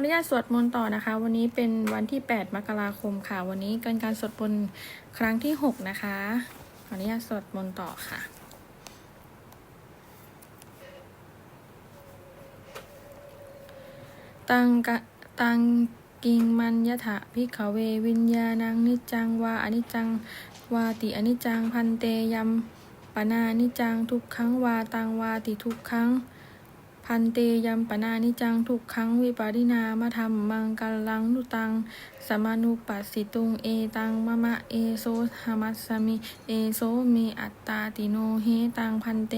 อนุญาตสวดมนต์ต่อนะคะ วันนี้เป็นวันที่ 8 มกราคมค่ะ วันนี้เป็นการสวดมนต์ครั้งที่ 6 นะคะ ขออนุญาตสวดมนต์ต่อค่ะตังกะตังกิงมันยะถะพิขเววิญญาณังนิจังวาอนิจังวาติอนิจังพันเตยัมปนานิจังทุกขังวาตังวาติทุกขัง พันเตยัมปนานิจังทุกขังวิปาริณามธรรมมังกัลลังนุตัง สมานุปัสสิตุงเอตังมะมะเอโซหามัสสมิเอโซเมอัตตาติโนเฮตังพันเต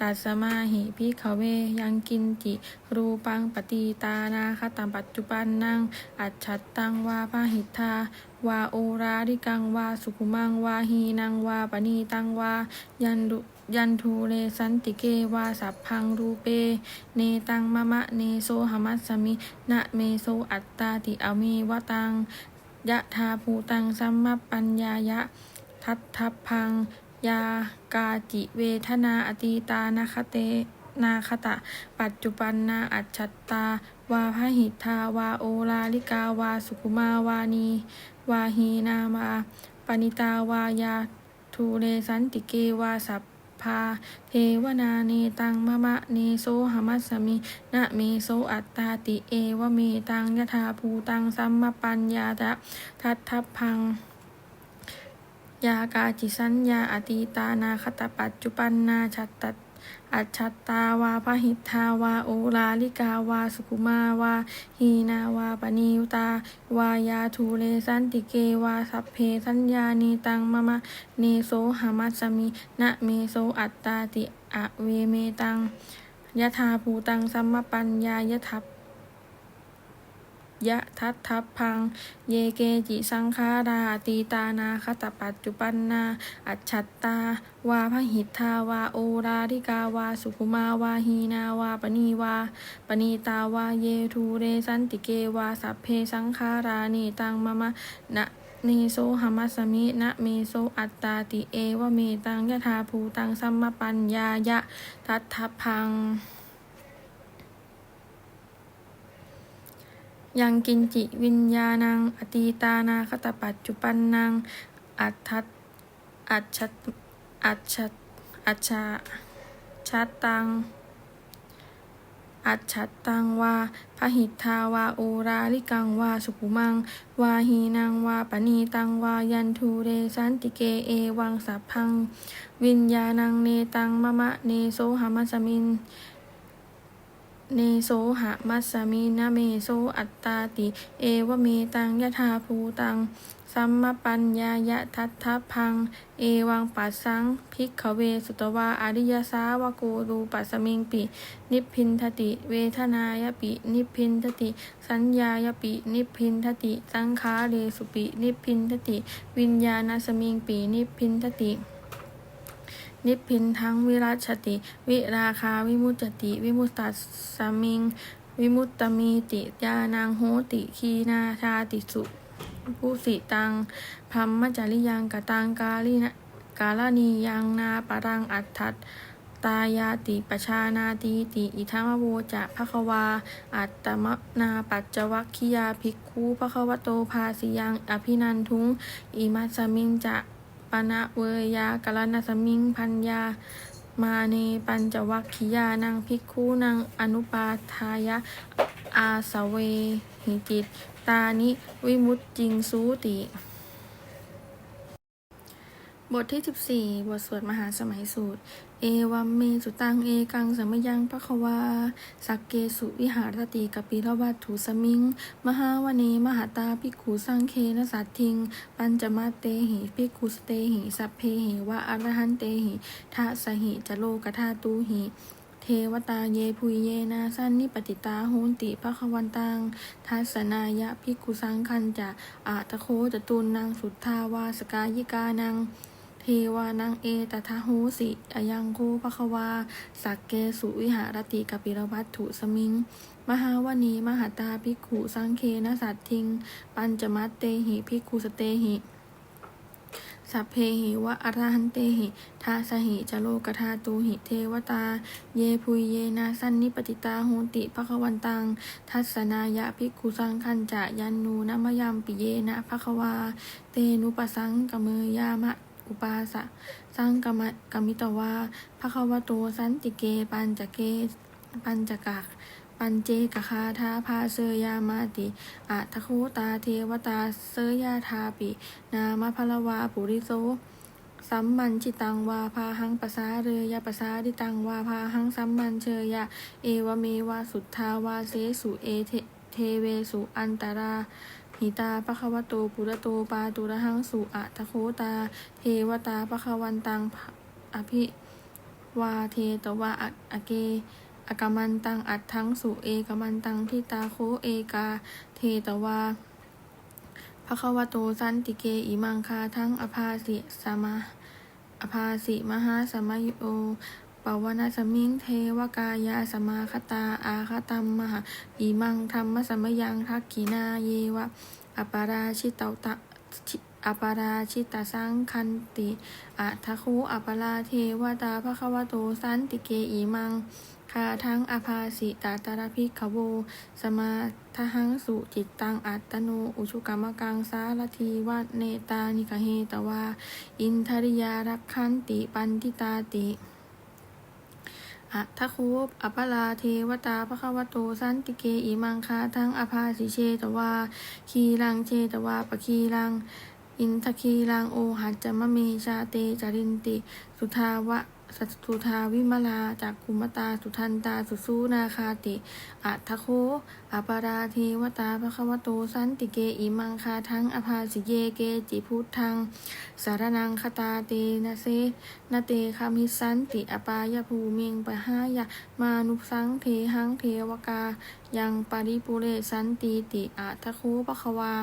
ตัสมาหิพิขเวยังกินจิ รูปังปฏิตานาคตังปัจจุบันนังอัจฉัตตังวาพาหิทาวาโอราริกังวาสุขุมังวาหีนังวาปณีตังวายันดุ ยันทูเรสันติเกวาสัพพังรูเป เนตังมะมะเนโซหมัสสมิ นะเมโซอัตตาติอเมวะตัง ยะทาภูตังสัมมปัญญายะ ทัตทัพพัง ยากาจิเวทนาอตีตานาคเตนาคตะ ปัจจุบันนาอัจฉตา วาพหิทาวาโอลาลิกาวาสุขุมาวานี วาหีนาวาปณิตาวายาทูเรสันติเกวาสัพ พา เทวนาเนตังมะมะเนโซหมัสมินะเมโซอัตตาติเอวเมตังยถาภูตังสัมมปัญญาตะทัตทัพพังยากาจิสัญญาอตีตานาคตปัจจุปันนาชัตต อัจฉัตาวาพหิทธาวาโอลาลิกาวาสุกุมาวาฮีนาวาปณิวตาวายาทูเลสันติเกวาสัพเพสัญญานีตังมะมะเนโซหามัสสมินะเมโซอัตตาติอะเวเมตังยะธาภูตังสัมมปัญญายะทัพ ยะทัตทัพพัง เยเกจิสังขาราตีตานาคตปัจจุปันนา อัจฉัตตา วาพหิทธาวาโอราริกาวา สุขุมาวาหีนาวาปณีวา ปณีตาวาเยทูเรสันติเกวา สัพเพสังขารานีตังมะมะนะเนโซหมัสสมินะเมโซอัตตาติเอวเมตังยะธาภูตังสัมมปัญญายะทัตทัพพัง ยังกินจิวิญญาณัง อตีตานาคตปัจจุปันนังอัตทัตอัจฉัตอัจฉอัจฉชัตตัง อัจฉัตังวาพหิทธาวาโอราลิกังวาสุขุมัง วาหีนังวาปณีตังวายันทูเรสันติเกเอวังสัพพัง วิญญาณังเนตังมะมะเนโสหมัสมิน เนโซหะมัสสมินะเมโซอัตตาติ เอวเมตังยะธาภูตัง สัมมปัญญายะทัตทัพพัง เอวังปัสสังพิกขเวสุตวาอริยสาวโกรูปัสสมิงปิ นิพพินทติ เวทนายปิ นิพพินทติ สัญญายปิ นิพพินทติ สังขาเรสุปิ นิพพินทติ วิญญาณสมิงปิ นิพพินทติ นิพพินทั้งวิรัชติ วิราคาวิมุตติ วิมุตตัสมิง วิมุตตมีติยานังโหติ คีนาชาติสุผู้สิตังพัมมจริยังกตังกาลินะกาลนียังนาปรังอัตถัตายาติปชานาตีติ อิทัมโวจะภควา อัตตมนาปัจจวัคคิยาภิกขุภควโตภาสิยัง อภินันทุงอิมัสมิงจะ ปนะเวยากาลนัสมิงพัญญา มาเนปัญจวัคคียานังพิกคูนังอนุปาทายะ อาสเวหิจิต ตานิวิมุตจิงสูติ บทที่ 14 บทสวดมหาสมัยสูตร เอวัมเมสุตัง เอกังสมยังปะควา สักเกสุวิหารติกปิรวัตถุสมิง มหาวเนมหาตาภิกขุสังเคนสัตทิง ปัญจมาเตหิภิกขุสเตหิ สัพเพหิวะอรหันเตหิทะสหิจโลกธาตูหิเทวตาเยพุยเยนาสันนิปติตาโหนติภควันตังทัสนายะภิกขุสังคันจะอาตโคจตุนนางสุทธาวาสกายิกานัง เทวานังเอตทะโหสิอยังโคภควา สักเกสุวิหารติกปิรวัตถุสมิง มหาวณีมหาตาภิกขุสังเคนสัตทิง ปัญจมัตเตหิภิกขุสเตหิสัพเพหิวะอรหันเตหิทาสหิจโลกธาตูหิเทวตา เยพุยเยนาสันนิปติตาโหติภควันตัง ทัศนายะภิกขุสังคันจะยันนูนมยัมปิเยนะภควา เตนุปสังกเมยามะ อุปาสะสังกมะกมิตวาภควโตสันติเก ปัญจเก ปัญจกักปัญเจกคาทาพาเสยามาติอัทโคตาเทวตาเสยาทาปิ นามพลวาปุริโสสัมมันชิตังวาพาหังปะสาเรยะปะสาดิตังวาพาหังสัมมันเชยะ เอวเมวาสุทธาวาเสสุเอเทเทเวสุอันตรา หิตาปะคะวะโตปุระโตปาตุระหังสุอะทะโคตา เทวตาปะคะวันตังอภิวาเทตวะอะเกอากามันตังอัดทั้งสุเอกามันตังทิตาโคเอกา เทตวาภควโตสันติเกอิมังคาทั้งอภาสิสมาอภาสิมหาสมัยโอ ปวนาสมิงเทวกายาสมาคตา อาคตัมมหาอิมังธรรมสมยังทักขีนาเยวะอปาราชิตตะอปาราชิตาสังคันติอัทะคุอปาราเทวตาภควโตสันติเกอิมังคาทั้งอภาสิตาตระพิกขโว สมาทหังสุจิตตังอัตโน อุชุกรรมกังสารทีวัเนตานิกเหตวา อินทริยารักขันติปันติตาติ อะทะคูปอปลาเทวตาพระควโตสันติเกอิมังคาทั้งอภาสิเชตวา คีรังเชตวาปะคีรัง อินทคีรังโอหัจจมะเมชาเตจรินติ สุทาวะ สัตุทาวิมลาจากกุมตาสุทันตาสุสูนาคาติ อัทโคอปาราเทวตาภควโตสันติเกอิมังคาทั้งอภาสิเยเกจิพุทธัง สารนังคตาเตนะเซนะเตคามิสันติอปายภูมิงปะหายะมานุสังเทหังเทวกา ยังปาริปุเรสันติติอัทโคปะควา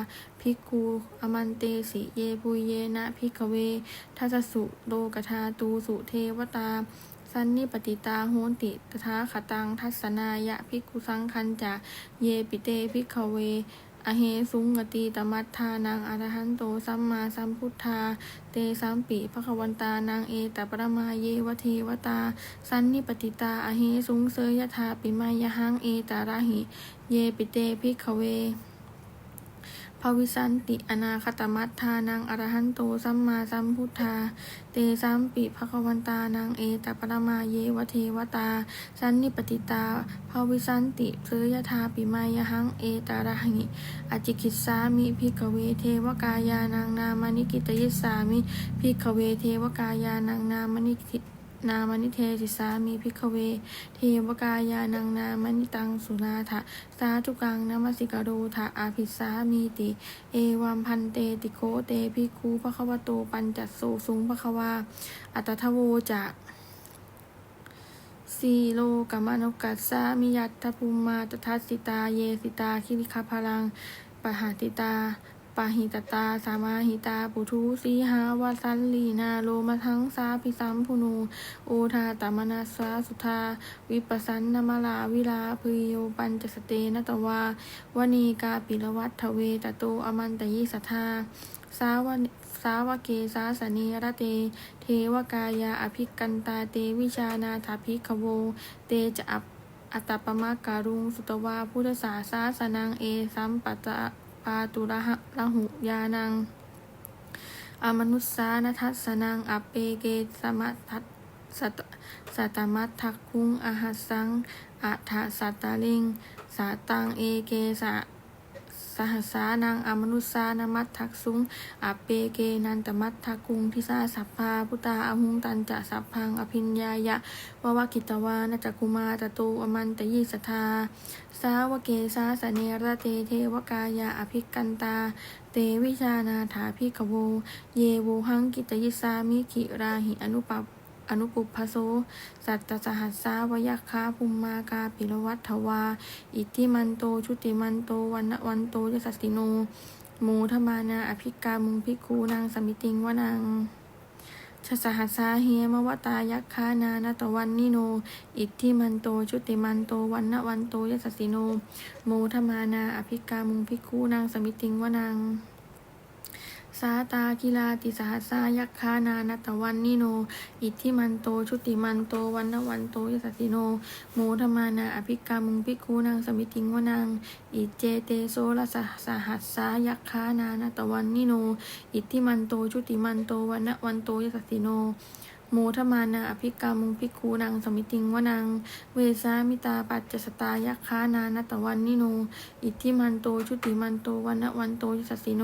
ภิกขุอมันเตสิเยปุยเยนะภิกเวทัสสุโลกธาตูสุเทวตาสันนิปติตาโหนติตถาคตังทัศนายะภิกขุสังคันจะเยปิเตภิกขเว อเหสุงกติตมัตทานังอรหันโตสัมมาสัมพุทธา เตสัมปิภคะวันตานางเอตปรมาเยวเทวตา สันนิปติตาอเหสุงเสยยถาปิมายหังเอตาระหิ เยปิเตภิกขเว ภวิสันติอนาคตมัตทานังอรหันโตสัมมาสัมพุทธา เตสัมปิภควันตานังเอตปรมาเยวเทวตา สันนิปติตาภวิสันติเสยธาปิมายหังเอตาระหิอจิกิสามิพิกเวเทวกายานังนามานิกิตยิสสามิพิกเวเทวกายานังนามานิกิต นามนิเทศิสามีพิกเว เทวกายานังนามนิตังสุนาถะสาธุกังนมัสิกโรถะอาภิสามีติ เอวัมพันเตติโคเตภิกขุภควโตปัญจัสโสสุงภควา อัตถโวจะสีโลกมนุกัสสามิยัตถภูมาตทัสสิตาเยสิตาคิริคพลังปหาติตา ปาหิตตาสามาหิตา ปุทุสีหาวาสันลีนาโลมาทั้งสาพิสัมพุนูโอทาตามนาสาสุธา วิปัสสันนมาลาวิลาพยโยปัญจสเตนตวาวณีกาปิลวัตทเวตโตอมันตยิสัทธา สาวะสาวเกสาสเนระเต เทวกายาอภิกันตาเตวิชานาถาภิกขโว เตจะอัปอัตตปมะการุงสุตวาพุทธสาสาสนังเอสัมปัตตะ ปาตุระหะระหุยานัง อมนุสสานทัสนังอเปเกสมัทัสสัตสัตมัตทักคุงอาหัสังอัฏฐสัตตาลิงสาตังเอเกสะ สหัสานังอมนุสานมัตทักสุงอเปเกนันตมัตทักุงทิสาสัพพาพุตาอหุงตันจะสัพพังอภิญญายะววกิตวานจักคุมาตโตอมันตยิสทาสาวเกสาสเนระเตเทวกายาอภิกันตา เตวิชานาถาภิกโว เยโวหังกิตยิสามิขิราหิอนุปป อนุปุพโส สัตตสหัสสาวยัคคาภุมมากาปิรวัตถวา อิทิมันโต ชุติมันโต วันวันโตยสัสติโน โมทมานา อภิกามุงภิกูนางสมิติงวนังชสหัสาเฮมวตายักขานานตวันนิโน อิทธิมันโต ชุติมันโต วันนวันโตยสัสสิโน โมทมานา อภิกามุงภิกูนางสมิติงวนัง สาตากิลาติสหัสายักขานานตวันนิโน อิทธิมันโต ชุติมันโต วันนวันโตยสัสสิโน โมธมานาอภิกามุงภิกขุนางสมิติงวนังอิเจเตโซลสสหัสายักขานานตวันนิโน อิทธิมันโต ชุติมันโต วันนวันโตยสัสสิโนโมทมานาอภิกามุงภิกขุนางสมิติงวนัง เวสามิตาปัจจสตายักขานานตวันนิโน อิทธิมันโตชุติมันโตวันนวันโตยสัสสิโน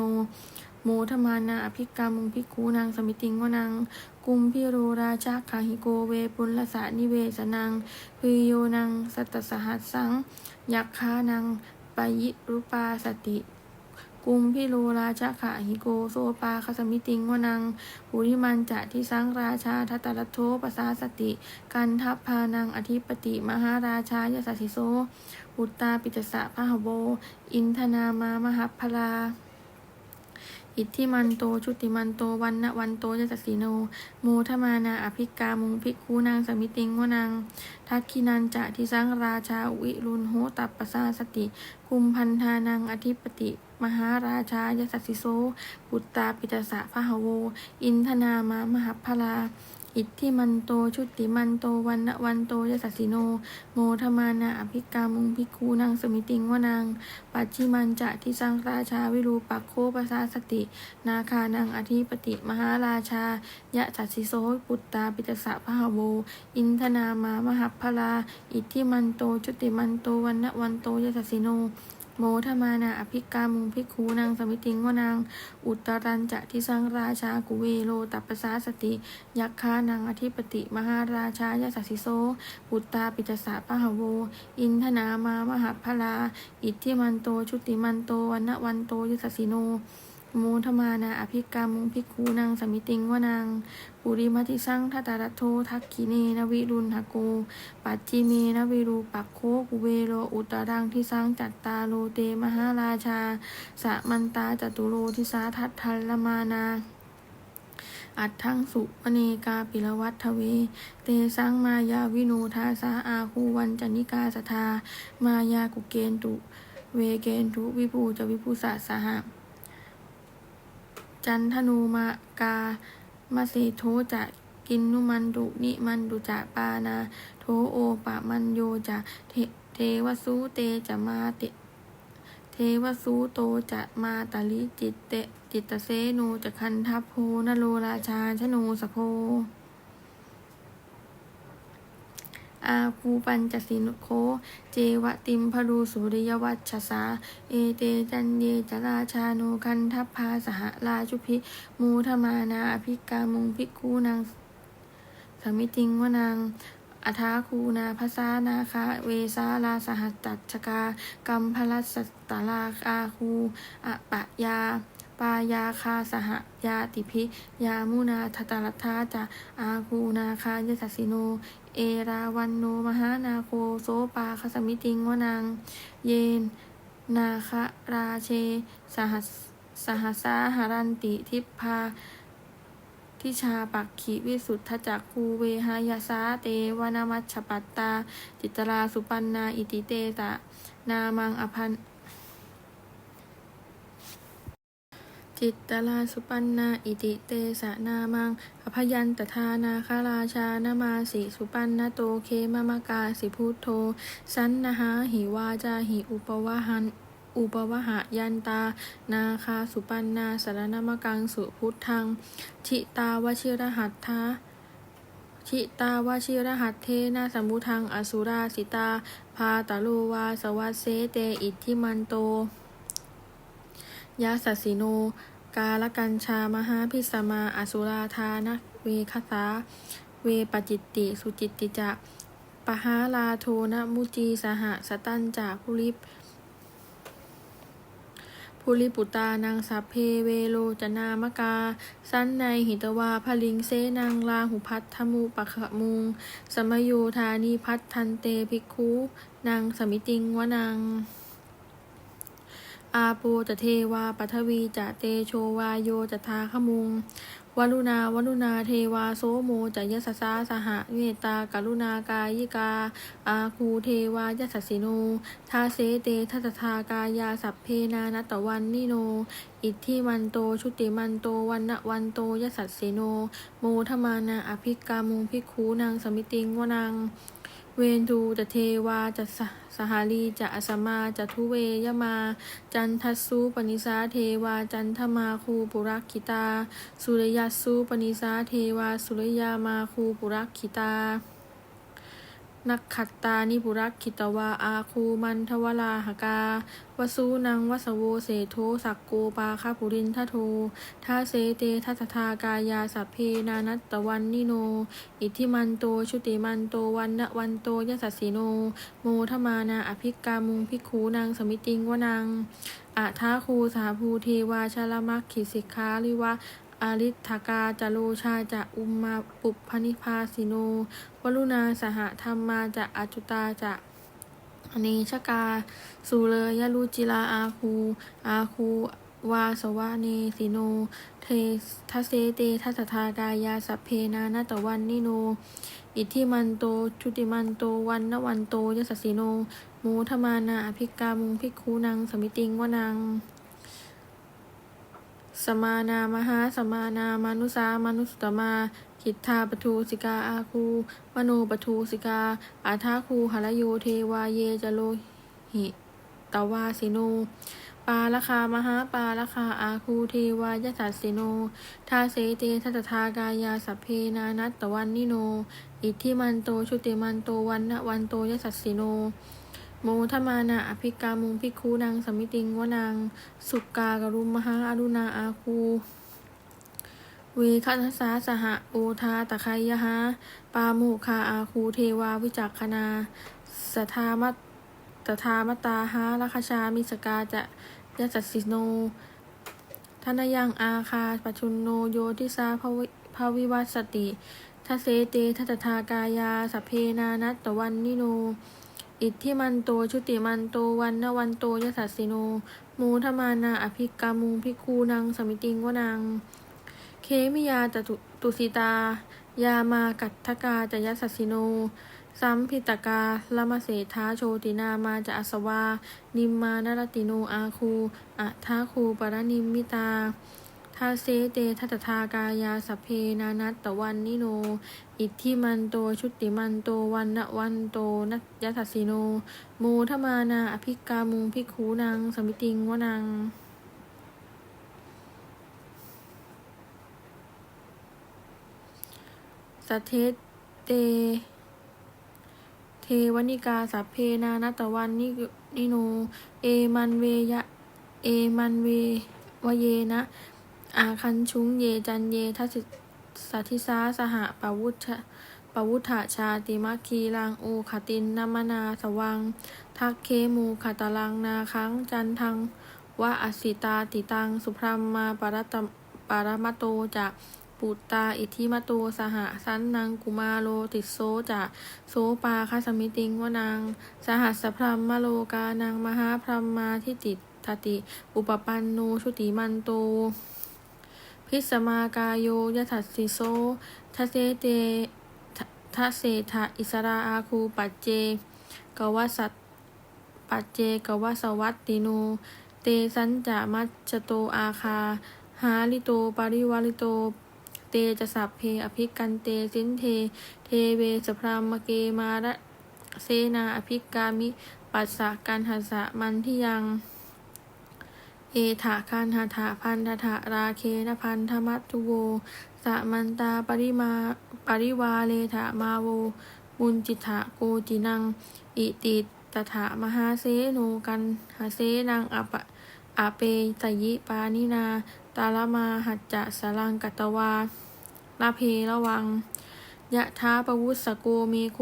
โมทมานาอภิกามุงภิกขุนางสมิติงวนังกุมพิโรราชาคาหิโกเวปุลสานิเวสนังพิโยนังสัตสหัสสัง ยักขานังปยิรุปาสติ กุมพิโรราชาขาหิโกโซปาคสมิติงวนังปุริมันจะทิสังราชาทัตตรัตโทปสาสติ กันทัพพานังอธิปติ มหาราชายสัสิโซอุตตาปิจสะพหโว อินทนามามหัพพลา อิทธิมันโต ชุติมันโต วันนะวันโตยสัสสีโนโมทมานาอภิกามุงภิกขุนางสมิติงวนังทักขินันจะทิสังราชาวิรุณโหตัปปสาสติคุมพันธานังอธิปติ มหาราชายสัสสิโซปุตตาปิตสะพหโว อินทนามามหัพลา อิทธิมันโต ชุติมันโต วันนะวันโตยสัสสิโน โมทมานาอภิกามุงภิกขุนางสมิติงวนังปัจฉิมันจะทิสังราชาวิรูปักโคปสาสติ นาคานังอธิปติมหาราชายะจัสสิโสปุตตาปิตสะพหโว อินทนามามหัพพลา อิทธิมันโต ชุติมันโต วันนะวันโตยสัสสิโน โมทมานาอภิกามุงภิกขูนางสมิติงวนาง อุตรันจะทิสังราชากุเวโลตัปปสาสติ ยักษานางอธิปติ มหาราชายสัสสิโสปุตตาปิจสะพหโว อินทนามามหพลา อิทธิมันโตชุติมันโตวันนะวันโตยสัสิโน มทมานาอภิกามุงภิกขุนางสมิติงวานางปุริมัติสังทัตตรัตโททักขิเนนวิรุณหโกปัจจิเมนวิรูปักโคกุเวโลอุตรังทิสังจัตตาโลเตมหาราชาสะมันตาจตุโลทิสาทัตทัลมานาอัดทั้งสุวเนกาปิลวัตทเว เตสังมายาวิโนทาสาอาคูวันจนิกาสทามายากุเกนตุ เวเกนตุวิภูจะวิภูสาสหะ จันทนูมากามาเสโทจะกินนุมันดุนิมันดุจะปานา โทโอปะมันโยจะเทเทวสูเตจะมาเตเทวสูโตจะมาตาลิจิตเตจิตตเสนูจะคันทัพโพนโลราชาชนูสโพ อาคูปัญจสินโค เจวะติมพรูสุริยวัชสา เอเตจันเยจราชาโนคันทัพพาสหราชุพิ มูทมานาอภิกามุงภิกูนางสมิติงวนางอัฐาคูนาภาษานาคาเวสาลาสหัสตัชกา กัมพลัสสตลาคาคูอะปะยา ปายาคาสหยาติพิ ยามุนาทตรัทธาจะอาคูนาคายสัสสิโน เอ เอราวันโนมหานาโคโสปาคสมิติงวนังเยน นาคราเช สหัสสหัสาหารันติทิพพาทิชาปักขีวิสุทธจักคูเวหายาสาเตวนามัชปัตตา จิตราสุปันนา อิติเตตะ นามังอภัน จิตตลาสุปันนา อิติเตสะนามัง อภยันตทานาคาราชานามาสิสุปันนโตเคมมกาสิพุทโธ สันนะหาหิวาจาหิอุปวหันอุปวหะยันตา นาคาสุปันนาสารนามกังสุพุทธังชิตาวชิรหัตถาชิตาวชิรหัตเทนาสมุทังอสุราสิตา พาตาโลวาสวัสเสเตอิทธิมันโต ยาสัสสิโน กาลกัญชามหาพิสมาอสุราธานะเวคสาเวปจิตติ สุจิตติจะปหาลาโทนะมุจีสหสตันจากภูริภูริปุตานังสัพเพเวโลจนามกา สันในหิตวาพลิงเสนังลาหุพัทธมุปะขะมุง สมโยธานิพัทธันเตภิกขุนางสมิติงวนัง อาโปจะเทวาปัทวีจะเตโชวาโยจะทาขมุงวรุณาวรุณาเทวาโสโมจะยสสสาสหะเมตากรุณากายิกา อาคูเทวายสสสิโนทาเสเตทัตถากายาสัพเพนานัตวันนิโน อิทธิมันโตชุติมันโตวันนวันโตยสัสสิโน โมทมานาอภิกามุงพิกูนางสมิติงวนังเวนทูจะเทวาจะส สหารีจะอสมาจะทุเวยมา จันทัสสุปนิสาเทวา จันทมาคูปุรักขิตา สุริยัสสุปนิสาเทวา สุริยามาคูปุรักขิตา นักขัตตานิปุรักขิตวาอาคูมันทวลาหกาวสูนังวสโวเสโทสักโกปาคาปุรินทโททาเสเตทัตถากายาสัพเพนานัตตวันนิโน อิทธิมันโตชุติมันโตวันนวันโตยสัสสิโน โมทมานาอภิกามุงพิกขูนางสมิติงวนังอาทาคูสาภูเทวาชาลมักขิสิกขาลิวะ อาริทกาจโลชาจะอุมมาปุพนิพาสิโนวรุณาสหธรรมาจะอจุตาจะอเนชกา สุเลยลุจิลาอาคู อาคู วาสวะเนสิโน เททัเสเตทัสทากายาสัพเพนานาตวันนิโน อิทิมันโต ชุติมันโต วันนวันโตยสสิโนโมทมานาอภิกามุงพิกคูนังสมิติงวนัง สมานามหาสมานามานุสามานุสตมาคิทธาปทูสิกาอาคูมโนปทูสิกา อาทาคูหรโยเทวาเยจโลหิตวาสิโน ปาลคามหาปาลคาอาคูเทวายสัสสิโน ทาเสเตทัตถากายาสัพเพนานัตตวันนิโน อิทธิมันโตชุติมันโตวันนะวันโตยสัสสิโน โมทมานาอภิกามุงพิกคูนางสมิติงวนางสุกากรุมมหาอรุณาอาคูเวคัสสาสหโอทาตะไคยหาปาโมคาอาคูเทวาวิจักคณาสทามัตตทามตาหาลคชามิสกาจะยสัสสิโนทนยังอาคาปชุนโนโยทิสาภวิวิวัสสติทเสเตทัตถากายาสเพนานัตตวันนิโน อิทธิมันโต ชุติมันโต วันนวันโตยสัสสิโน มูทมานา อภิกามุงพิคูนางสมิติงวนาง เคมิยาจตุตุสิตา ยามากัตถกาจยสัสสิโน สัมพิตกาลมเสธาโชตินามาจะอสวา นิมมานรติโนอาคูอะทาคูปรนิมมิตา ทาเซเตทัตถากายาสัพเพนานัตตวันนิโน อิทธิมันโตชุติมันโตวันนะวันโตนัตยสัสสิโนโมทมานาอภิกามุงพิกูนางสมิติงวนังสเทเต เทวนิกาสัพเพนานัตตวันนินิโน เอมันเวยะ เอมันเววเยนะ อาคันชุงเยจันเยทัสสิสัทธิสาสหปวุฒปวุฒะชาติมัคคีลังโอขตินนามนาสวัง ทักเคมูขตลังนาคังจันทังวะอสิตาติตัง สุพรัมมาปรตมปารมโตจะปุตตาอิทธิมโตสหสันนังกุมาโลติโซจะโสปาคาสมิติงวนาง สหัสพรมมโลกานางมหาพรมมาทิติทติ อุปปันโนชุติมันโต พิสมากายโยยทัสสิโซทะเสเตทะทะเสทะอิสราอาคูปัจเจกวสัตปัจเจกวสวัตติโน เตสัญจะมัจจโตอาคา หาลิโตปริวาลิโต เตจะสัพเพอภิกันเตสินเท เทเวสพรามเกมาระเสนาอภิกามิ ปัสสะกันหัสสะมันที่ยัง เอถาคันหาถาพันธถาราเคนพันธมัตตุโวสะมันตาปริมาปริวาเลถามาโว มุนจิถะโกจินัง อิติตถามหาเสโนกันหาเสนังอปะอาเปตยิปานินา ตาลมาหัจจะสลังกัตวาลาเพระวัง ยะท้าปวุสโกเมโค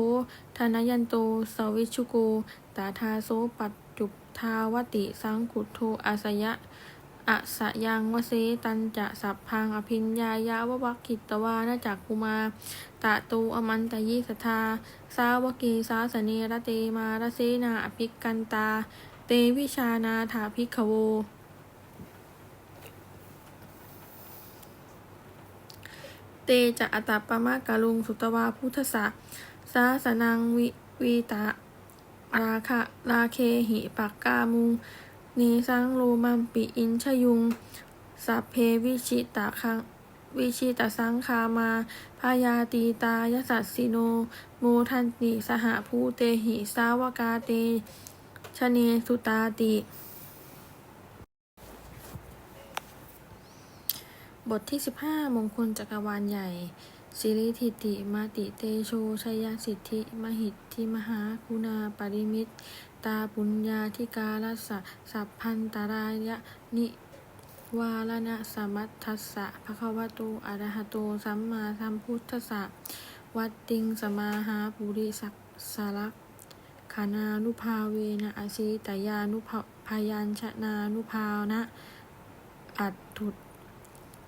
ธนยันโต สวิชุโก ตาทาโสปัจจุ ทาวติสังขุทโทอาสยะอะสยังวเสตันจะสัพพังอภิญญายาววักขิตวานาจักกุมาตะตูอมันตยิสทา สาวกีสาสเนระเตมารเสนาอภิกันตา เตวิชานาถาภิกขโว เตจะอัตตปะมะกะลุงสุตวาพุทธะสาสนังวิวีตะ ราคะราเคหิปักกามุงนีสังโลมัมปิอินชยุง สัพเพวิชิตะคังวิชิตสังคามา พายาตีตายสัสสิโน โมทันติสหภูเตหิสาวกาเต ชเนสุตาติ บทที่ 15 มงคลจักรวาลใหญ่ สิริทิติมาติเตโชชัยสิทธิมหิทธิมหาคุณาปริมิตตาปุญญาธิการัสสะสัพพันตรายะนิวาลนะสมัทธัสสะภะคะวะโตอะระหะโตสัมมาสัมพุทธัสสะวัตติงสมาหาปุริสักสารักขานานุภาเวนะอาชีตยานุภาพยัญชนานุภาวนะอัตถุ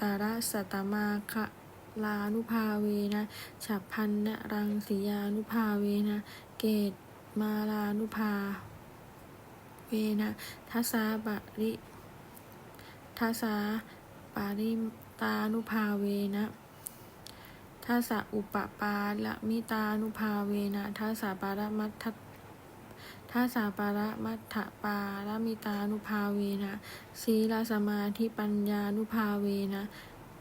ตระสัตตมาคะ ลานุภาเวนะฉับพันนะรังสียานุภาเวนะเกตมาลานุภาเวนะทัสาบริทัสาปาริตานุภาเวนะทัสะอุปปาละมิตานุภาเวนะทัสะปารมัตถทัสสะปารมัตถปาละมิตานุภาเวนะสีลสมาธิปัญญานุภาเวนะ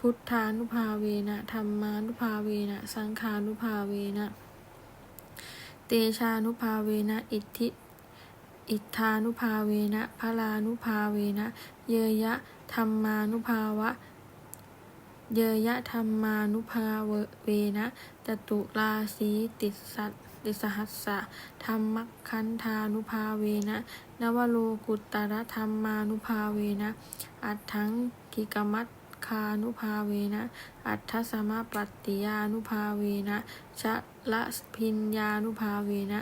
พุทธานุภาเวนะธรรมานุภาเวนะ สังขานุภาเวนะ เตชานุภาเวนะ อิทธิอิทธานุภาเวนะพลานุภาเวนะ เยยะธรรมานุภาวะ เยยะธรรมานุภาเวนะจตุราสีติสัตติสหัสสะธรรมคันธานุภาเวนะนวโลกุตตรธรรมานุภาเวนะ อัตถังกิกมัต คานุภาเวนะ อัตถสมาปัตติยานุภาเวนะชะละพิญญานุภาเวนะ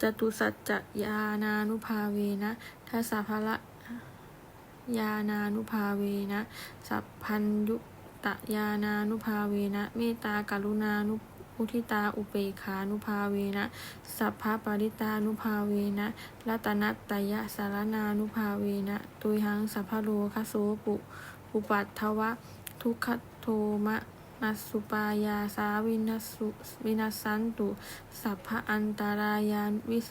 จตุสัจจยานานุภาเวนะทัสสะภละยานานุภาเวนะ สัพพัญยุตยานานุภาเวนะ เมตตากรุณานุมุทิตาอุเปขานุภาเวนะ สัพพะปริตานุภาเวนะรัตนัตตยะสารนานุภาเวนะ ตุยหังสัพพโลคโสปุ อุปัตถวะ ทุกขโทมะนัสุปายาสาวินัสุวินัสันตุ สัพพะอันตารายานวิส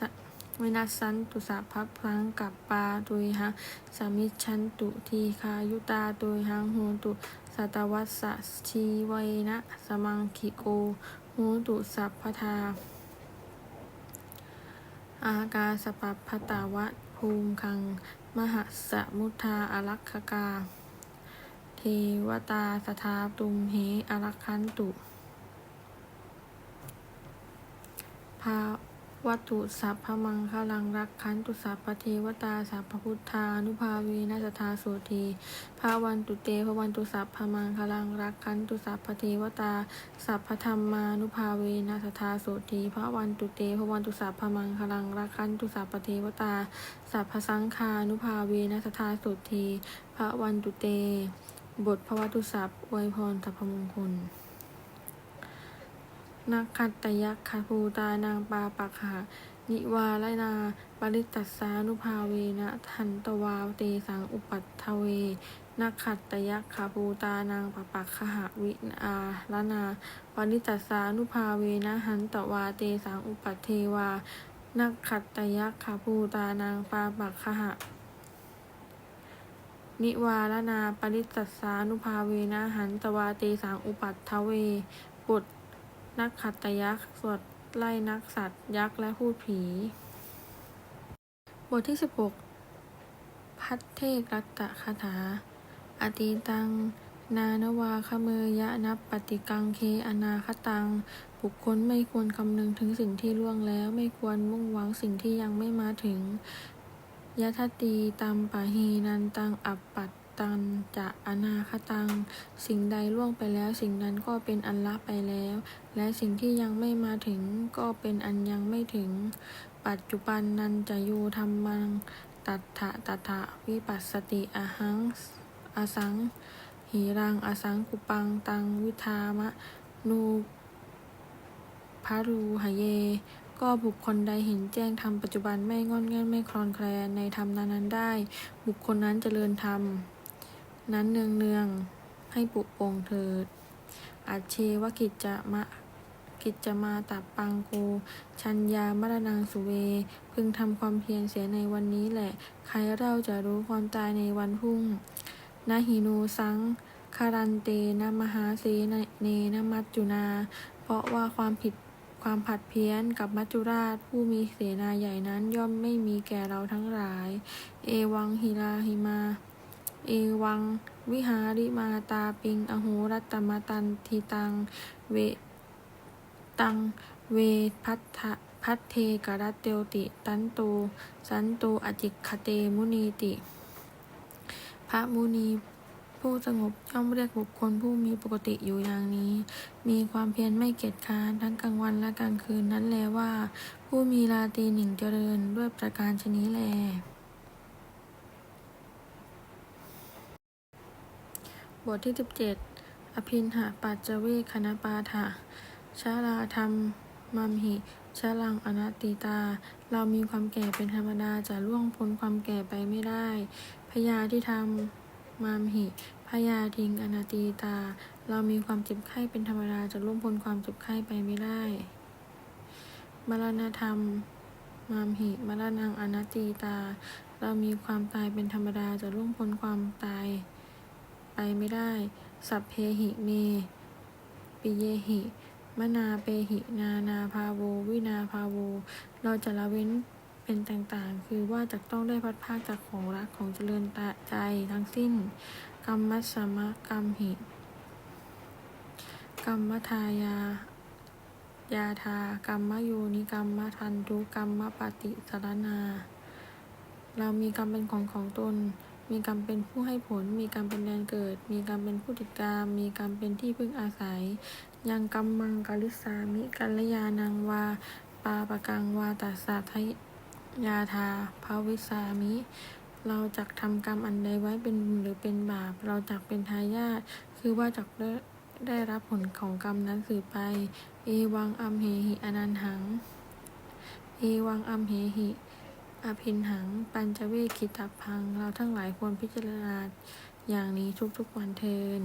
วินัสันตุสัพพะพังกับปาตุยหังสมิชันตุทีคายุตาตุยหังโหตุสัตวัสสะชีไวนะสมังคิโกโหตุสัพพทา อากาสปัปพตาวัตภูมิคัง มหสมุทาอารักขกา วตาสทาตุมเหอรักขันตุ ภาวัตุสัพพมังคลังรักขันตุสัพพเทวตาสัพพพุทธานุภาเวนัสทาโสทีภาวันตุเตภวันตุสัพพมังคลังรักขันตุสัพพเทวตาสัพพธรรมานุภาเวนัสทาโสทีภาวันตุเตภวันตุสัพพมังคลังรักขันตุสัพพเทวตาสัพพสังคานุภาเวนัสทาโสทีภาวันตุเต บทพระวัตุสัพอวยพรสัพพมงคล นักขัตตยักขภูตานางปาปักหานิวาลนา ปริตตัสสานุภาเวนะทันตวาเตสังอุปัตถเว นักขัตตยักขภูตานางปาปักขหวิอาลนา ปริตตัสสานุภาเวนะหันตวาเตสังอุปัตเทวา นักขัตตยักขภูตานางปาปักขห นิวาลนาปริตตัสสานุภาเวนะหันตวาเตสังอุปัตถเวบทนักขัตยักษ์สวดไล่นักสัตว์ยักษ์และพูดผี บทที่ 16 พัทเทกรัตตคาถา อตีตัง นานวาคเมยะนับปฏิกังเคอนาคตัง บุคคลไม่ควรคำนึงถึงสิ่งที่ล่วงแล้วไม่ควรมุ่งหวังสิ่งที่ยังไม่มาถึง ยะทตตีตัมปะหีนันตังอัปปัตตันจะอนาคตัง สิ่งใดล่วงไปแล้วสิ่งนั้นก็เป็นอันละไปแล้ว และสิ่งที่ยังไม่มาถึงก็เป็นอันยังไม่ถึง ปัจจุบันนันจะยูธรรมัง ตัทธะตัทธะวิปัสสติอหังอสังหีรังอสังกุปังตังวิธามะนูพารูหเย ก็บุคคลใดเห็นแจ้งธรรมปัจจุบันไม่งอนแง่นไม่คลอนแคลนในธรรมนั้นๆได้ บุคคลนั้นเจริญธรรม นั้นเนืองเนืองให้ปุโปรงเถิด อัจเชวกิจจะมะกิจจะมาตับปังกู ชัญญามรณังสุเว พึงทำความเพียรเสียในวันนี้แหละ ใครเราจะรู้ความตายในวันพรุ่งนาหินูสังคารันเตนะมหาเสนเนนะมัจจุนา เพราะว่าความผิด ความผัดเพี้ยนกับมัจจุราชผู้มีเสนาใหญ่นั้นย่อมไม่มีแก่เราทั้งหลาย เอวังหิลาหิมา เอวัง วิหาริมาตาปิง อโหรัตมตันทีตัง เวตัง เวพัทธพัทเทกรัตเตวติ ตันตู สันตูอจิกขเตมุนีติ พระมุนี ผู้สงบย่อมเรียกบุคคลผู้มีปกติอยู่อย่างนี้ มีความเพียรไม่เกียจคร้านทั้งกลางวันและกลางคืนนั้นแลว่า ผู้มีราตรีหนึ่งเจริญด้วยประการชนี้แลบทที่ 17 อภินหะปัจจเวคคณปาถะชาลาธรรมมัมหิชาลังอนัตติตา เรามีความแก่เป็นธรรมดาจะล่วงพ้นความแก่ไปไม่ได้ พยาที่ทำ มัมหิ พยาทิง อนัตติตา เรามีความเจ็บไข้เป็นธรรมดา จะล่วงพ้นความเจ็บไข้ไปไม่ได้ มรณธรรม มามหิ มรณัง อนัตติตา เรามีความตายเป็นธรรมดา จะล่วงพ้นความตาย ไปไม่ได้ สัพเพหิเม ปิเยหิ มนาเปหิ นานาภาโว วินาภาโว เราจะละเว้น เป็นต่างๆ คือว่าจะต้องได้พัดพรากจากของรักของเจริญตาใจทั้งสิ้น กรรมัสสมะกรรมหิกรรมทายายาทากรรมโยนิกรรมทันทุกรรมปฏิสารนา เรามีกรรมเป็นของของตน มีกรรมเป็นผู้ให้ผล มีกรรมเป็นแดนเกิด มีกรรมเป็นผู้ติดตาม มีกรรมเป็นที่พึ่งอาศัย ยังกรรมมังกลิสามิกัลยานังวา ปาปะกังวาตัสสะท ยาทาภาวิสามิ เราจักทำกรรมอันใดไว้เป็นบุญหรือเป็นบาป เราจักเป็นทายาทคือว่าจักได้ได้รับผลของกรรมนั้นสืบไป เอวังอัมเหหิอนันหัง เอวังอัมเหหิอภินหัง ปัญจเวคคิตพัง เราทั้งหลายควรพิจารณาอย่างนี้ทุกๆวันเทิน